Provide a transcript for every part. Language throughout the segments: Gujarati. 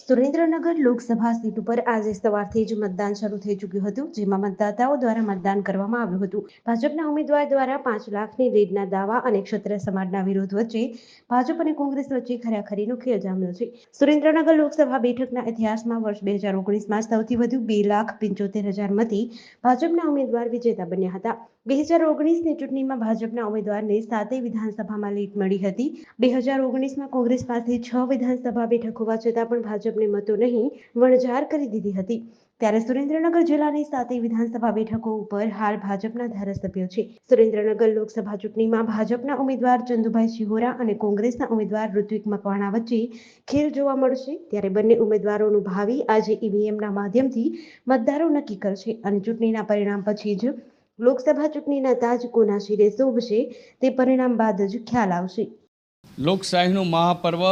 સુરેન્દ્રનગર લોકસભા સીટ ઉપર આજે સવારથી જ મતદાન શરૂ થઈ ચૂક્યું હતું, જેમાં મતદાતાઓ દ્વારા મતદાન કરવામાં આવ્યું હતું. ભાજપના ઉમેદવાર દ્વારા પાંચ લાખની લીડના દાવા અને ક્ષત્રિય સમાજના વિરોધ વચ્ચે ભાજપ અને કોંગ્રેસ વચ્ચે ખરાખરીનો ખેલ જામ્યો છે સુરેન્દ્રનગર લોકસભા બેઠકના ઇતિહાસમાં વર્ષ બે હજાર ઓગણીસમાં સૌથી વધુ બે લાખ પંચોતેર હજાર મતી ભાજપના ઉમેદવાર વિજેતા બન્યા હતા. બે હજાર ઓગણીસની ચૂંટણીમાં ભાજપના ઉમેદવારને સાતેય વિધાનસભામાં લીડ મળી હતી. બે હજાર ઓગણીસમાં કોંગ્રેસ પાસે છ વિધાનસભા બેઠક હોવા છતાં પણ ભાજપને મતો નહીં, વણઝાર કરી દીધી હતી. ત્યારે સુરેન્દ્રનગર જિલ્લાની સાતેય વિધાનસભા બેઠકો ઉપર હાલ ભાજપના ધારાસભ્યો છે. સુરેન્દ્રનગર લોકસભા ચૂંટણીમાં ભાજપના ઉમેદવાર ચંદુભાઈ શિહોરા અને કોંગ્રેસના ઉમેદવાર ઋત્વિક મકવાણા વચ્ચે ખેલ જોવા મળશે. ત્યારે બંને ઉમેદવારોનું ભાવિ આજે ઈવીએમના માધ્યમથી મતદારો નક્કી કરશે અને ચૂંટણીના પરિણામ પછી જ લોકસભા ચૂંટણીના તાજ કોના શિરે શોભશે તે પરિણામ બાદ જ ખ્યાલ આવશે. લોકશાહીનું મહાપર્વ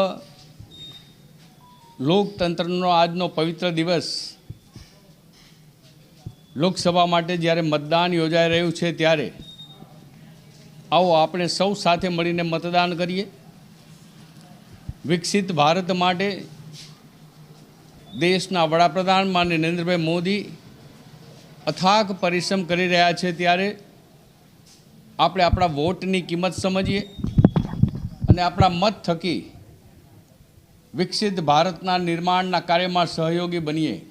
લોકતંત્રનો આજનો પવિત્ર દિવસ લોકસભા માટે જ્યારે મતદાન યોજાઈ રહ્યું છે ત્યારે આવો આપણે સૌ સાથે મળીને મતદાન કરીએ. વિકસિત ભારત માટે દેશના વડાપ્રધાન માન્ય નરેન્દ્રભાઈ મોદી અથાગ પરિશ્રમ કરી રહ્યા છે ત્યારે આપણે આપણા વોટની કિંમત સમજીએ અને આપણા મત થકી વિકસિત ભારતના નિર્માણના કાર્યમાં સહયોગી બનીએ.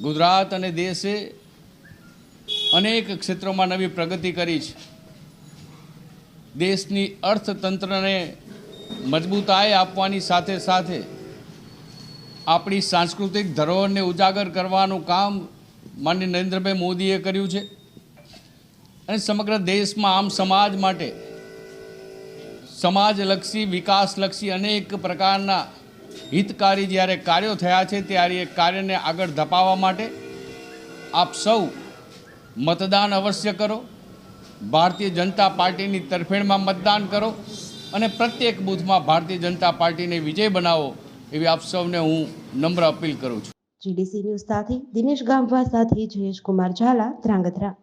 ગુજરાત અને દેશે અનેક ક્ષેત્રોમાં નવી પ્રગતિ કરી છે. દેશની અર્થતંત્રને મજબૂતાઈ આપવાની સાથે સાથે આપણી સાંસ્કૃતિક ધરોહરને ઉજાગર કરવાનું કામ માન્ય નરેન્દ્રભાઈ મોદીએ કર્યું છે. અને સમગ્ર દેશમાં આમ સમાજ માટે સમાજલક્ષી, વિકાસલક્ષી અનેક પ્રકારના હિતકારી જ્યારે કાર્યો થયા છે, ત્યારે એ કાર્યને આગળ ધપાવવા માટે આપ સૌ મતદાન અવશ્ય કરો. ભારતીય જનતા પાર્ટીની તરફેણમાં મતદાન કરો અને પ્રત્યેક બૂથમાં ભારતીય જનતા પાર્ટીને વિજય બનાવો એવી આપ સૌને હું નમ્ર અપીલ કરું છું. જીડીસી ન્યૂઝ સાથે દિનેશ ગામવા સાથે જયેશ કુમાર ઝાલા, ધ્રાંગધ્રા.